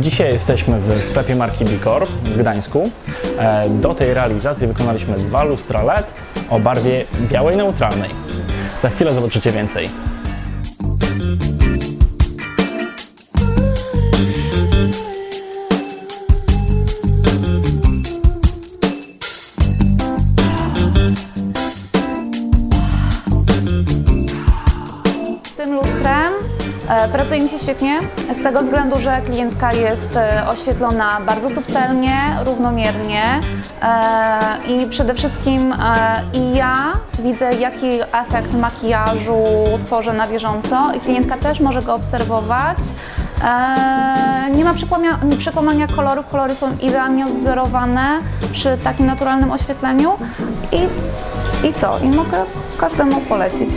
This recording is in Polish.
Dzisiaj jesteśmy w sklepie marki Bicor w Gdańsku. E, Do tej realizacji wykonaliśmy dwa lustra LED o barwie białej neutralnej. Za chwilę zobaczycie więcej. Tym lustrem pracuje mi się świetnie, z tego względu, że klientka jest e, oświetlona bardzo subtelnie, równomiernie e, i przede wszystkim e, i ja widzę, jaki efekt makijażu tworzę na bieżąco i klientka też może go obserwować. E, nie ma przekłamania kolorów, kolory są idealnie odwzorowane przy takim naturalnym oświetleniu i, i co? I mogę każdemu polecić.